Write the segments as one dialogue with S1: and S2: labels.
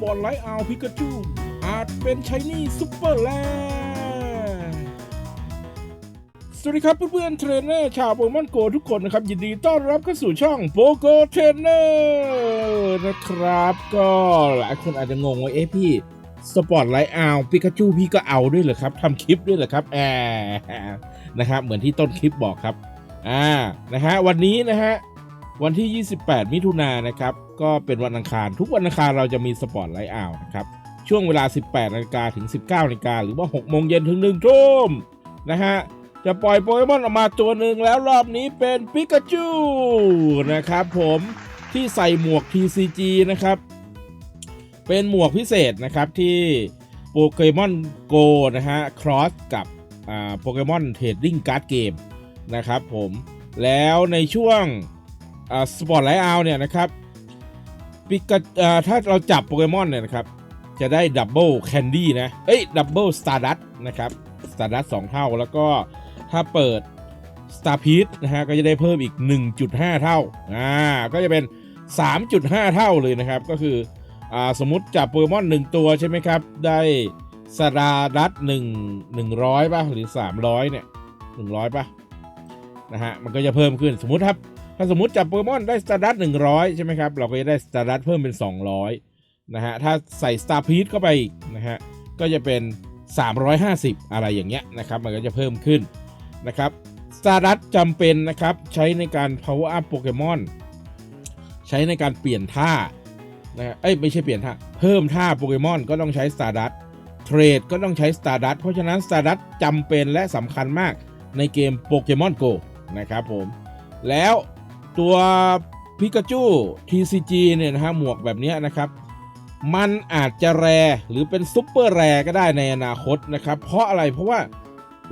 S1: ปอร์ตไลท์อาพิกาจูอาจเป็นชายนี่ซุปเปอร์แลนด์สวัสดีครับเพื่อนๆเทรนเนอร์ชาวโปเกมอนโกทุกคนนะครับ ยินดีต้อนรับเข้าสู่ช่องโปโกเทรนเนอร์นะครับ ก็หลายคนอาจจะงงว่าเอ๊ะพี่สปอร์ตไลท์เอาพิกาจูพี่ก็เอาด้วยเหรอครับทำคลิปด้วยเหรอครับแอบนะครับเหมือนที่ต้นคลิปบอกครับอ่านะฮะวันนี้นะฮะวันที่ 28 มิถุนายนนะครับ ก็เป็นวันอังคาร ทุกวันอังคารเราจะมีสปอร์ตไลท์อ่าวนะครับ ช่วงเวลา 18นาฬิกาถึง 19นาฬิกาหรือว่า 6 โมงเย็นถึง1ทุ่มนะฮะ จะปล่อยโปเกมอนออกมาตัวหนึ่งแล้วรอบนี้เป็นปิกาจูนะครับผมที่ใส่หมวก TCG นะครับ เป็นหมวกพิเศษนะครับที่โปเกมอนโกนะฮะครอสกับอ่าโปเกมอนเทรดดิ้งการ์ดเกมนะครับผมแล้วในช่วงสปอร์ตไลท์เอาเนี่ยนะครับ ปิกาถ้าเราจับโปเกมอนเนี่ยนะครับ จะได้ดับเบิลแคนดี้นะ เอ้ยดับเบิลสตาร์ดัตนะครับสตาร์ดัตสองเท่า แล้วก็ถ้าเปิด Star p e a c นะฮะก็จะได้เพิ่มอีก 1.5 เท่าอ่าก็จะเป็น 3.5 เท่าเลยนะครับ ก็คืออ่าสมมติจับโปเกมอน 1 ตัวใช่ไหมครับ ได้สตาร์ดัตหนึ่งหนึ่งร้อยป่ะหรือ 300เนี่ย100ป่ะนะฮะมันก็จะเพิ่มขึ้นสมมติครับ ถ้าสมมติจับโปเกมอนได้สตาร์ดัตหนึ่งร้อยใช่ไหมครับ เราก็จะได้สตาร์ดัตเพิ่มเป็น 200 นะฮะ ถ้าใส่สตาร์พี e เข้าไปอีกนะฮะ ก็จะเป็น 350 อะไรอย่างเงี้ยนะครับ มันก็จะเพิ่มขึ้นนะครับสตาร์ดัตจำเป็นนะครับ ใช้ในการ power up โปเกมอนใช้ในการเปลี่ยนท่านะฮะเอ้ยไม่ใช่เปลี่ยนท่า เพิ่มท่าโปเกมอนก็ต้องใช้สตาร์ดัตเทรดก็ต้องใช้สตาร์ดัตเพราะฉะนั้นสตาร์ดัตจำเป็นและสำคัญมากในเกมโปเกมอนโกนะครับผมแล้ว ตัวพิกาจู TCG เนี่ยนะฮะหมวกแบบนี้นะครับ มันอาจจะแรหรือเป็นซุปเปอร์แรก็ได้ในอนาคตนะครับ เพราะอะไรเพราะว่า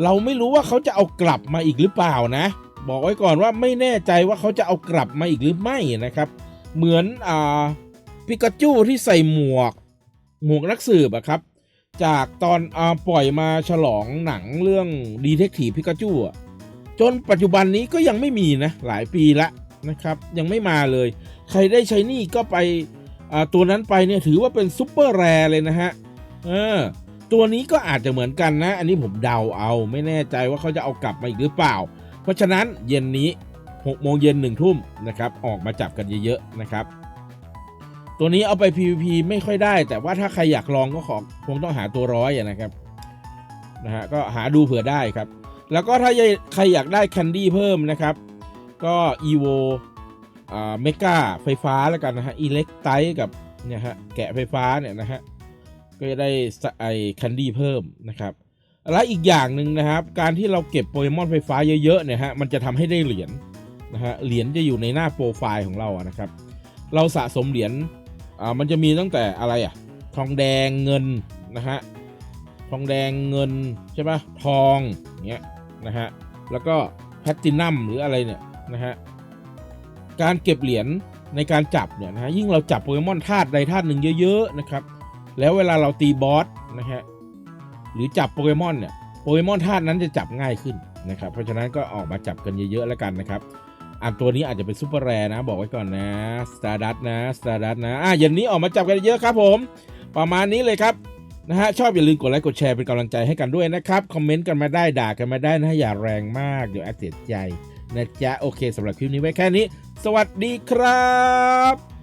S1: เราไม่รู้ว่าเขาจะเอากลับมาอีกหรือเปล่านะ บอกไว้ก่อนว่าไม่แน่ใจว่าเขาจะเอากลับมาอีกหรือไม่นะครับ เหมือนอ่าพิกาจูที่ใส่หมวก หมวกนักสืบอะครับจากตอนอาปล่อยมาฉลองหนังเรื่องดีเทคทีพิกาจูจนปัจจุบันนี้ก็ยังไม่มีนะ หลายปีละ นะครับ ยังไม่มาเลย ใครได้ใช้นี่ก็ไปตัวนั้นไปเนี่ยถือว่าเป็นซุปเปอร์แรเลยนะฮะเออตัวนี้ก็อาจจะเหมือนกันนะ อันนี้ผมเดาเอาไม่แน่ใจว่าเขาจะเอากลับมาอีกหรือเปล่า เพราะฉะนั้นเย็นนี้6โมงเย็นหนึ่งทุ่มนะครับออกมาจับกันเยอะๆนะครับ ตัวนี้เอาไป PVP ไม่ค่อยได้ แต่ว่าถ้าใครอยากลองก็ขอคงต้องหาตัวร้อยนะครับนะฮะก็หาดูเผื่อได้ครับ แล้วก็ถ้าใครอยากได้แคนดี้เพิ่มนะครับ ก็ evo อ่าเมกาไฟฟ้าแล้วกันนะฮะอิเล็กไตกับเนี่ยฮะแกะไฟฟ้าเนี่ยนะฮะก็จะได้ไอแคนดี้เพิ่มนะครับและอีกอย่างหนึ่งนะครับ การที่เราเก็บโปเกมอนไฟฟ้าเยอะๆเนี่ยฮะมันจะทำให้ได้เหรียญนะฮะเหรียญจะอยู่ในหน้าโปรไฟล์ของเราอะนะครับ เราสะสมเหรียญอ่ามันจะมีตั้งแต่อะไรอะทองแดงเงินนะฮะทองแดงเงินใช่ปะทองเงี้ยนะฮะแล้วก็แพลตตินัมหรืออะไรเนี่ย นะฮะการเก็บเหรียญในการจับเนี่ยนะฮะยิ่งเราจับโปเกมอนธาตุใดธาตุหนึ่งเยอะๆนะครับแล้วเวลาเราตีบอสนะฮะหรือจับโปเกมอนเนี่ยโปเกมอนธาตุนั้นจะจับง่ายขึ้นนะครับเพราะฉะนั้นก็ออกมาจับกันเยอะๆแล้วกันนะครับอันตัวนี้อาจจะเป็นซูเปอร์แรนะ บอกไว้ก่อนนะสตาร์ดัตนะสตาร์ดัตนะอะเย็นนี้ออกมาจับกันเยอะครับผม ประมาณนี้เลยครับนะฮะชอบอย่าลืมกดไลค์กดแชร์เป็นกำลังใจให้กันด้วยนะครับ คอมเมนต์กันมาได้ด่ากันมาได้นะอย่าแรงมากเดี๋ยวแอดเสียใจ นะจ๊ะโอเคสำหรับคลิปนี้ไว้แค่นี้ สวัสดีครับ